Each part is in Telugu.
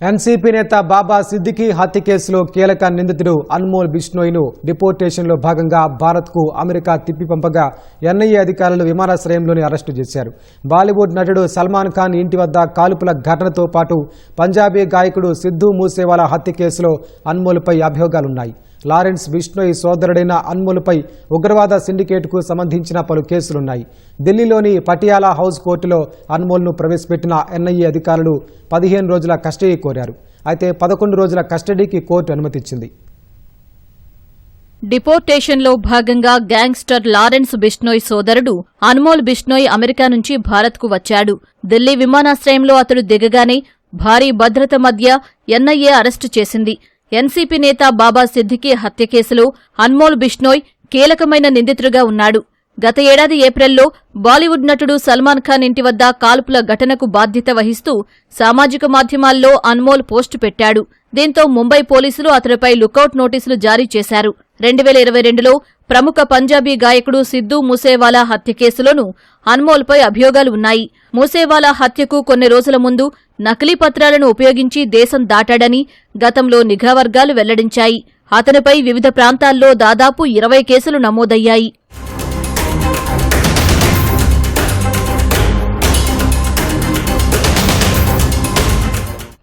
ఎన్సీపీ నేత బాబా సిద్దికీ హత్య కేసులో కీలక నిందితుడు అన్మోల్ బిష్నోయ్ను డిపోర్టేషన్లో భాగంగా భారత్కు అమెరికా తిప్పి పంపగా ఎన్ఐఏ అధికారులు విమానాశ్రయంలోని అరెస్టు చేశారు. బాలీవుడ్ నటుడు సల్మాన్ ఖాన్ ఇంటి వద్ద కాల్పుల ఘటనతో పాటు పంజాబీ గాయకుడు సిద్ధు మూసేవాలా హత్య కేసులో అన్మోల్పై అభియోగాలున్నాయి. లారెన్స్ బిష్నోయ్ సోదరుడైన అన్ములపై ఉగ్రవాద సిండికేట్కు సంబంధించిన పలు కేసులున్నాయి. ఢిల్లీలోని పటియాలా హౌస్ కోర్టులో అన్మోల్ను ప్రవేశపెట్టిన ఎన్ఐఏ అధికారులు పదిహేను రోజుల కస్టడీ కోరారు. అయితే పదకొండు రోజుల కస్టడీకి కోర్టు అనుమతిచ్చింది. డిపోర్టేషన్లో భాగంగా గ్యాంగ్స్టర్ లారెన్స్ బిష్నోయ్ సోదరుడు అన్మోల్ బిష్నోయ్ అమెరికా నుంచి భారత్కు వచ్చాడు. ఢిల్లీ విమానాశ్రయంలో అతడు దిగగానే భారీ భద్రత మధ్య ఎన్ఐఏ అరెస్టు చేసింది. ఎన్సీపీ నేత బాబా సిద్దికీ హత్య కేసులో అన్మోల్ బిష్నోయ్ కీలకమైన నిందితుడిగా ఉన్నాడు. గత ఏడాది ఏప్రిల్లో బాలీవుడ్ నటుడు సల్మాన్ ఖాన్ ఇంటి వద్ద కాల్పుల ఘటనకు బాధ్యత వహిస్తూ సామాజిక మాధ్యమాల్లో అన్మోల్ పోస్టు పెట్టాడు. దీంతో ముంబై పోలీసులు అతడిపై లుకౌట్ నోటీసులు జారీ చేశారు. రెండు వేల ఇరవై రెండులో ప్రముఖ పంజాబీ గాయకుడు సిద్దు మూసేవాలా హత్య కేసులోనూ అన్మోల్పై అభియోగాలు ఉన్నాయి. మూసేవాలా హత్యకు కొన్ని రోజుల ముందు నకిలీ పత్రాలను ఉపయోగించి దేశం దాటాడని గతంలో నిఘా వర్గాలు వెల్లడించాయి. అతనిపై వివిధ ప్రాంతాల్లో దాదాపు ఇరవై కేసులు నమోదయ్యాయి.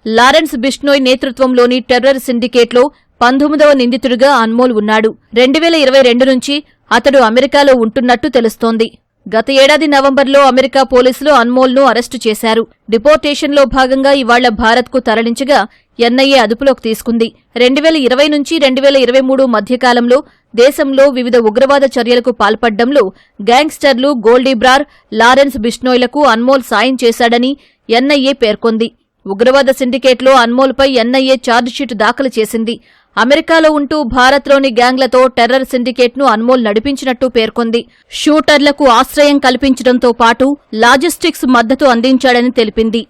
లారెన్స్ బిష్నోయ్ నేతృత్వంలోని టెర్రర్ సిండికేట్లో పంతొమ్మిదవ నిందితుడిగా అన్మోల్ ఉన్నాడు. రెండు వేల ఇరవై రెండు నుంచి అతడు అమెరికాలో ఉంటున్నట్టు తెలుస్తోంది. గత ఏడాది నవంబర్లో అమెరికా పోలీసులు అన్మోల్ను అరెస్టు చేశారు. డిపోర్టేషన్లో భాగంగా ఇవాళ్ళ భారత్కు తరలించగా ఎన్ఐఏ అదుపులోకి తీసుకుంది. రెండు వేల ఇరవై నుంచి రెండు వేల ఇరవై మూడు మధ్యకాలంలో దేశంలో వివిధ ఉగ్రవాద చర్యలకు పాల్పడ్డంలో గ్యాంగ్స్టర్లు గోల్డీబ్రార్ లారెన్స్ బిష్నోయ్లకు అన్మోల్ సాయం చేశాడని ఎన్ఐఏ పేర్కొంది. ఉగ్రవాద సిండికేట్లో అన్మోల్పై ఎన్ఐఏ ఛార్జిషీట్ దాఖలు చేసింది. అమెరికాలో ఉంటూ భారత్లోని గ్యాంగ్లతో టెర్రర్ సిండికేట్ను అన్మోల్ నడిపించినట్టు పేర్కొంది. షూటర్లకు ఆశ్రయం కల్పించడంతో పాటు లాజిస్టిక్స్ మద్దతు అందించాడని తెలిపింది.